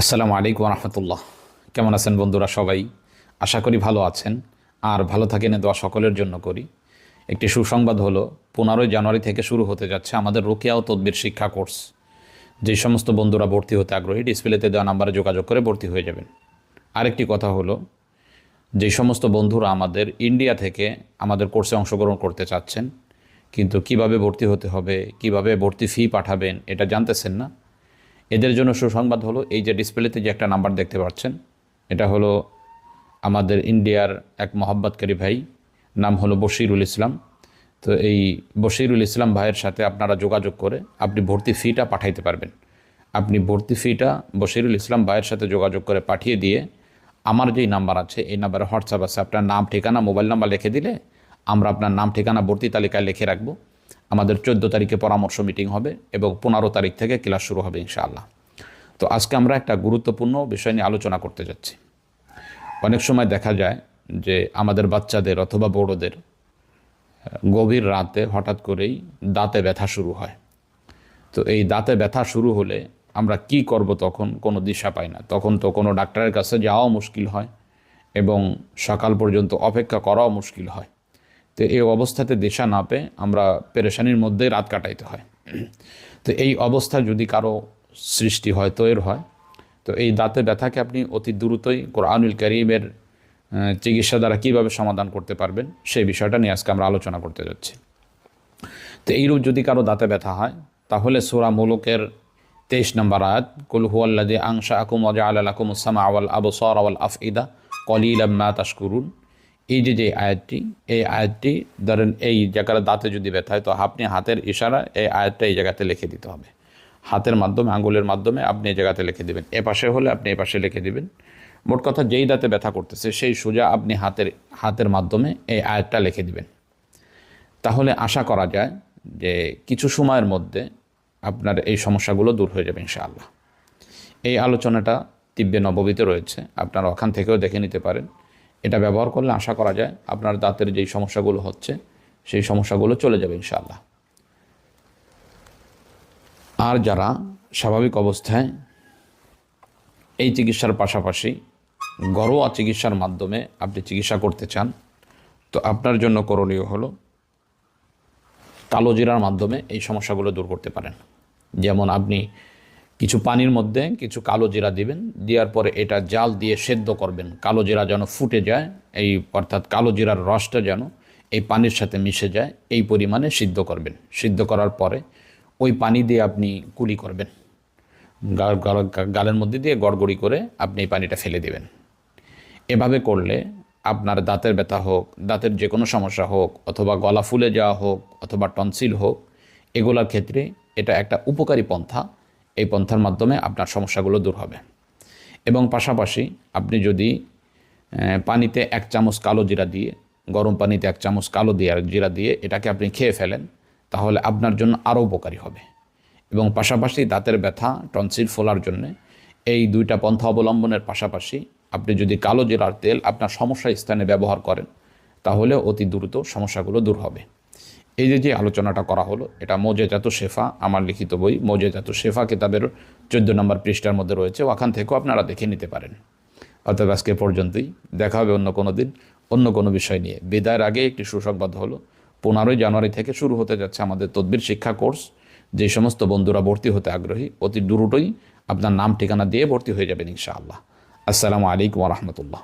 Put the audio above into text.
আসসালামু আলাইকুম রহমতুল্লাহ কেমন আছেন বন্ধুরা সবাই? আশা করি ভালো আছেন। আর ভালো থাকেন দোয়া সকলের জন্য করি। একটি সুসংবাদ হলো, পনেরোই জানুয়ারি থেকে শুরু হতে যাচ্ছে আমাদের রোকেয়া ও তদ্বির শিক্ষা কোর্স। যে সমস্ত বন্ধুরা ভর্তি হতে আগ্রহী, ডিসপ্লেতে দেওয়া নাম্বারে যোগাযোগ করে ভর্তি হয়ে যাবেন। আরেকটি কথা হলো, যে সমস্ত বন্ধুরা আমাদের ইন্ডিয়া থেকে আমাদের কোর্সে অংশগ্রহণ করতে চাচ্ছেন, কিন্তু কীভাবে ভর্তি হতে হবে, কীভাবে ভর্তি ফি পাঠাবেন, এটা জানতেছেন না? এদের জন্য সুসংবাদ হলো, এই যে ডিসপ্লেতে যে একটা নাম্বার দেখতে পাচ্ছেন, এটা হলো আমাদের ইন্ডিয়ার এক মহব্বতকারী ভাই, নাম হলো বশিরুল ইসলাম। তো এই বশিরুল ইসলাম ভাইয়ের সাথে আপনারা যোগাযোগ করে আপনি ভর্তি ফিটা পাঠাইতে পারবেন। আপনি ভর্তি ফিটা বশিরুল ইসলাম ভাইয়ের সাথে যোগাযোগ করে পাঠিয়ে দিয়ে আমার যেই নাম্বার আছে, এই নাম্বারে হোয়াটসঅ্যাপ আছে। আপনার নাম, ঠিকানা, মোবাইল নাম্বার লিখে দিলে আমরা আপনার নাম, ঠিকানা, ভর্তি তালিকায় লিখে রাখব। আমাদের চোদ্দ তারিখে পরামর্শ মিটিং হবে এবং পনেরো তারিখ থেকে ক্লাস শুরু হবে ইনশাআল্লাহ। তো আজকে আমরা একটা গুরুত্বপূর্ণ বিষয় নিয়ে আলোচনা করতে যাচ্ছি। অনেক সময় দেখা যায় যে আমাদের বাচ্চাদের অথবা বড়োদের গভীর রাতে হঠাৎ করেই দাঁতে ব্যথা শুরু হয়। তো এই দাঁতে ব্যথা শুরু হলে আমরা কি করব তখন কোনো দিশা পাই না। তখন তো কোনো ডাক্তারের কাছে যাওয়াও মুশকিল হয় এবং সকাল পর্যন্ত অপেক্ষা করাও মুশকিল হয়। তো এই অবস্থাতে দিশা না পেয়ে আমরা পেরেশানির মধ্যে রাত কাটাইতে হয়। তো এই অবস্থা যদি কারও সৃষ্টি হয় তো এর হয়, তো এই দাঁতে ব্যথাকে আপনি অতি দ্রুতই কোরআনুল করিমের চিকিৎসা দ্বারা কীভাবে সমাধান করতে পারবেন, সেই বিষয়টা নিয়ে আজকে আমরা আলোচনা করতে যাচ্ছি। তো এইরূপ যদি কারও দাঁতে ব্যথা হয়, তাহলে সোরা মুলুকের তেইশ নম্বর আয়াত, কুল হুয়াল্লাদি আংশা আকুম অজা আলাকুম উসামা আওয়াল আবু সর আওয়াল আফইদা কলিল মা এই যে যে আয়াতটি এই আয়াতটি ধরেন এই জায়গার দাঁতে যদি ব্যথা হয়, তো আপনি হাতের ইশারা এই আয়াতটা এই জায়গাতে লিখে দিতে হবে। হাতের মাধ্যমে, আঙ্গুলের মাধ্যমে আপনি এই জায়গাতে লিখে দিবেন। এ পাশে হলে আপনি এ পাশে লিখে দিবেন। মোট কথা যেই দাঁতে ব্যথা করতেছে, সেই সোজা আপনি হাতের হাতের মাধ্যমে এই আয়াতটা লিখে দিবেন। তাহলে আশা করা যায় যে কিছু সময়ের মধ্যে আপনার এই সমস্যাগুলো দূর হয়ে যাবে ইনশাআল্লাহ। এই আলোচনাটা তিব্বে নববীতে রয়েছে। আপনারা ওখান থেকেও দেখে নিতে পারেন। এটা ব্যবহার করলে আশা করা যায় আপনার দাঁতের যেই সমস্যাগুলো হচ্ছে, সেই সমস্যাগুলো চলে যাবে ইনশাআল্লাহ। আর যারা স্বাভাবিক অবস্থায় এই চিকিৎসার পাশাপাশি ঘরোয়া চিকিৎসার মাধ্যমে আপনি চিকিৎসা করতে চান, তো আপনার জন্য করণীয় হলো কালো জিরার মাধ্যমে এই সমস্যাগুলো দূর করতে পারেন। যেমন আপনি কিছু পানির মধ্যে কিছু কালো জিরা দিবেন, দেওয়ার পরে এটা জাল দিয়ে সেদ্ধ করবেন। কালো জিরা যেন ফুটে যায়, এই অর্থাৎ কালো জিরার রসটা যেন এই পানির সাথে মিশে যায়, এই পরিমাণে সিদ্ধ করবেন। সিদ্ধ করার পরে ওই পানি দিয়ে আপনি কুলি করবেন। গালের মধ্যে দিয়ে গড়গড়ি করে আপনি এই পানিটা ফেলে দেবেন। এভাবে করলে আপনার দাঁতের ব্যথা হোক, দাঁতের যে কোনো সমস্যা হোক, অথবা গলা ফুলে যাওয়া হোক, অথবা টনসিল হোক, এগুলোর ক্ষেত্রে এটা একটা উপকারী পন্থা। এই পন্থার মাধ্যমে আপনার সমস্যাগুলো দূর হবে। এবং পাশাপাশি আপনি যদি পানিতে এক চামচ কালো জিরা দিয়ে, গরম পানিতে এক চামচ কালো দিয়ে জিরা দিয়ে এটাকে আপনি খেয়ে ফেলেন, তাহলে আপনার জন্য আরও উপকারী হবে। এবং পাশাপাশি দাঁতের ব্যথা, টনসিল ফোলার জন্য এই দুইটা পন্থা অবলম্বনের পাশাপাশি আপনি যদি কালো জিরার তেল আপনার সমস্যা স্থানে ব্যবহার করেন, তাহলে অতি দ্রুত সমস্যাগুলো দূর হবে। এই যে যে আলোচনাটা করা হলো, এটা মোজেজাত শেফা, আমার লিখিত বই মোজেজাত শেফা কিতাবের চোদ্দ নম্বর পৃষ্ঠার মধ্যে রয়েছে, ওখান থেকেও আপনারা দেখে নিতে পারেন। অর্থাৎ আজকে পর্যন্তই, দেখা হবে অন্য কোনো দিন, অন্য কোনো বিষয় নিয়ে। বিদায়ের আগে একটি সুসংবাদ হলো, পনেরোই জানুয়ারি থেকে শুরু হতে যাচ্ছে আমাদের তদবির শিক্ষা কোর্স, যে সমস্ত বন্ধুরা ভর্তি হতে আগ্রহী, অতি দ্রুতই আপনার নাম ঠিকানা দিয়ে ভর্তি হয়ে যাবেন ইনশাআল্লাহ। আসসালামু আলাইকুম রহমতুল্লাহ।